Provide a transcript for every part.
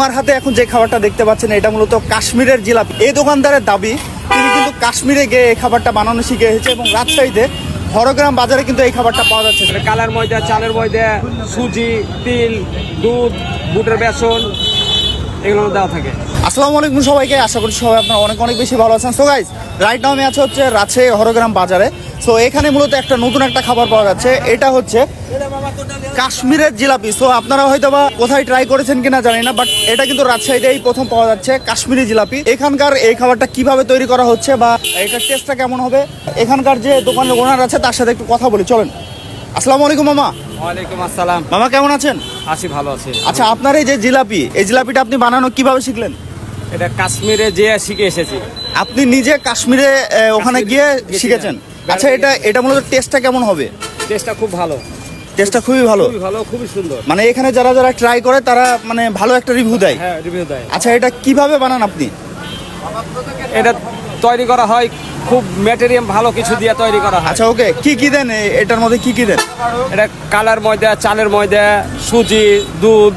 আমার হাতে এখন যে খাবারটা দেখতে পাচ্ছেন এটা মূলত কাশ্মীরের জিলাপি। এই দোকানদারের দাবি তিনি কিন্তু কাশ্মীরে গিয়ে এই খাবারটা বানানো শিখে এসেছে এবং রাজশাহীতে হরগ্রাম বাজারে কিন্তু এই খাবারটা পাওয়া যাচ্ছে। এটা কালার ময়দা চালের ময়দা সুজি তিল দুধ বুটের বেসন এগুলো দেওয়া থাকে। আসসালামু আলাইকুম সবাইকে আশা করছি সবাই আপনারা অনেক অনেক বেশি ভালো আছেন। সো গাইজ রাইট নাও আমি আছে হচ্ছে রাজশাহী হরগ্রাম বাজারে। সো এখানে মূলত একটা নতুন একটা খাবার পাওয়া যাচ্ছে এটা হচ্ছে কাশ্মীরের জিলাপি। সো আপনারা হয়তো বা কোথায় ট্রাই করেছেন কিনা জানি না বাট এটা কিন্তু রাজশাহীতেই প্রথম পাওয়া যাচ্ছে কাশ্মীরি জিলাপি। এখানকার এই খাবারটা কীভাবে তৈরি করা হচ্ছে বা এটার টেস্টটা কেমন হবে? এখানকার যে দোকানের ওনার আছে তার সাথে একটু কথা বলি চলেন। আসসালামু আলাইকুম মামা। ওয়ালাইকুম আসসালাম। মামা কেমন আছেন? আছি ভালো আছি। আচ্ছা আপনার এই যে জিলাপি এই জিলাপিটা আপনি বানানো কীভাবে শিখলেন? এটা কাশ্মীরে যে শিখে এসেছি। আপনি নিজে কাশ্মীরে ওখানে গিয়ে শিখেছেন? আচ্ছা এটা এটা মূলত টেস্টটা কেমন হবে? টেস্টটা খুব ভালো। টেস্টটা খুবই ভালো। খুবই ভালো খুবই সুন্দর। মানে এখানে যারা যারা ট্রাই করে তারা মানে ভালো একটা রিভিউ দেয়। হ্যাঁ রিভিউ দেয়। আচ্ছা এটা কীভাবে বানান আপনি? এটা তৈরি করা হয় খুব ম্যাটেরিয়াম ভালো কিছু দিয়ে তৈরি করা হয়। আচ্ছা ওকে কি কি দেন? এটার মধ্যে কি কি দেন? এটা কালার ময়দা চালের ময়দা সুজি দুধ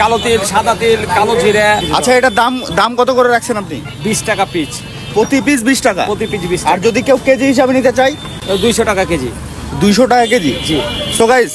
কালো তিল সাদা তিল কালো জিরে। আচ্ছা এটা দাম দাম কত করে রাখছেন আপনি? বিশ টাকা পিস প্রতি পিস বিশ টাকা? প্রতি পিস বিশ আর যদি কেউ কেজি হিসাবে নিতে চাই দুইশো টাকা কেজি। দুইশো টাকা কেজি জি। সো গাইস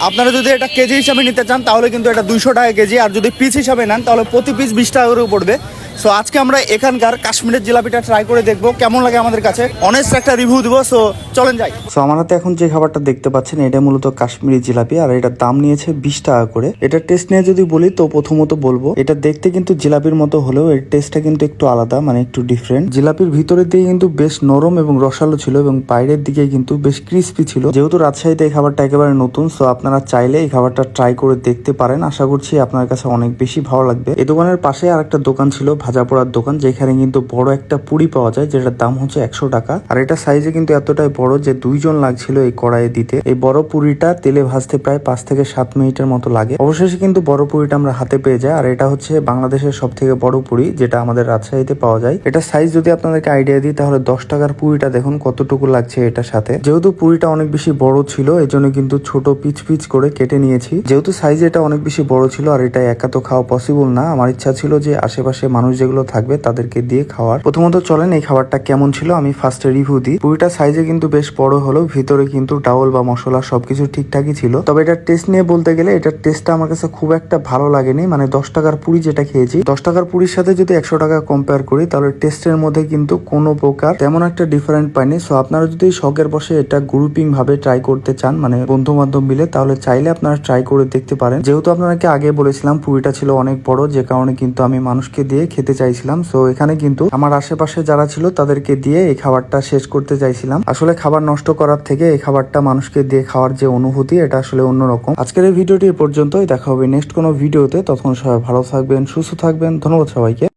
আপনারা যদি এটা কেজি হিসাবে নিতে চান তাহলে কিন্তু এটা দুইশো টাকা কেজি আর যদি পিস হিসাবে নেন তাহলে প্রতি পিস বিশ টাকা করে পড়বে সো আজকে আমরা এখানকার কাশ্মীরের জিলাপিটা ট্রাই করে দেখব, কেমন লাগে আমাদের কাছে। অনেস্ট একটা রিভিউ দিব সো চলেন যাই। সো আমার হাতে এখন যে খাবারটা দেখতে পাচ্ছেন, এটা মূলত কাশ্মীরি জিলাপি, আর এটার দাম নিয়েছে বিশ টাকা করে। এটার টেস্ট নিয়ে যদি বলি, তো প্রথমত বলব, এটা দেখতে কিন্তু জিলাপির মতো হলেও এর টেস্টটা কিন্তু একটু আলাদা মানে একটু ডিফারেন্ট জিলাপির ভিতরের দিকে কিন্তু বেশ নরম এবং রসালো ছিল, এবং বাইরের দিকে কিন্তু বেশ ক্রিস্পি ছিল। যেহেতু রাজশাহীতে এই খাবারটা একেবারে নতুন সো আপনারা চাইলে এই খাবারটা ট্রাই করে দেখতে পারেন। আশা করছি আপনার কাছে অনেক বেশি ভালো লাগবে। এই দোকানের পাশে আর একটা দোকান ছিল ভাজা পোড়ার দোকান, যেখানে কিন্তু বড় একটা পুরি পাওয়া যায়, যেটার দাম হচ্ছে একশো টাকা। আর এটা সাইজে কিন্তু এতটাই বড় যে দুইজন লাগছিল এই কড়াইয়ে দিতে। এই বড় পুরিটা তেলে ভাজতে প্রায় পাঁচ থেকে সাত মিনিটের মতো লাগে। অবশেষে কিন্তু বড় পুরিটা আমরা হাতে পেয়ে যাই। আর এটা হচ্ছে বাংলাদেশের সব থেকে বড় পুরি, যেটা আমাদের রাজশাহীতে পাওয়া যায়। এটা সাইজ যদি আপনাদেরকে আইডিয়া দিই, তাহলে দশ টাকার পুরিটা দেখুন কতটুকু লাগছে এটার সাথে। যেহেতু পুরিটা অনেক বেশি বড় ছিল, এই জন্য কিন্তু ছোট পিচ পিচ করে কেটে নিয়েছি। যেহেতু সাইজ এটা অনেক বেশি বড় ছিল, আর এটা একা তো খাওয়া পসিবল না, আমার ইচ্ছা ছিল যে আশেপাশে মানুষ যেগুলো থাকবে তাদেরকে দিয়ে খাওয়ার। প্রথমত চলেন এই খাবারটা কেমন ছিল আমি ফার্স্টে রিভিউ দিই। পুরিটা সাইজে কিন্তু বেশ বড় হলো ভিতরে কিন্তু ডাউল বা মশলা সবকিছু ঠিকঠাকই ছিল। তবে এটার টেস্ট নিয়ে বলতে গেলে এটার টেস্টটা আমার কাছে খুব একটা ভালো লাগেনি। মানে দশ টাকার পুরি যেটা খেয়েছি, দশ টাকার পুরির সাথে যদি একশো টাকা কম্পেয়ার করি, তাহলে টেস্টের মধ্যে কিন্তু কোনো প্রকার তেমন একটা ডিফারেন্ট পাইনি। সো আপনারা যদি শখের বসে এটা গ্রুপিং ভাবে ট্রাই করতে চান মানে বন্ধু বান্ধব মিলে, তাহলে চাইলে আপনারা ট্রাই করে দেখতে পারেন। যেহেতু আপনাকে আগে বলেছিলাম পুরিটা ছিল অনেক বড়, যে কারণে কিন্তু আমি মানুষকে দিয়ে খেতে চাইছিলাম। সো এখানে কিন্তু আমার আশেপাশে যারা ছিল তাদেরকে দিয়ে এই খাবারটা শেষ করতে চাইছিলাম। আসলে খাবার নষ্ট করার থেকে এই খাবারটা মানুষকে দিয়ে খাওয়ার যে অনুভূতি, এটা আসলে অন্যরকম। আজকের এই ভিডিওটি এ পর্যন্তই। দেখা হবে নেক্সট কোনো ভিডিওতে। তখন সবাই ভালো থাকবেন, সুস্থ থাকবেন। ধন্যবাদ সবাইকে।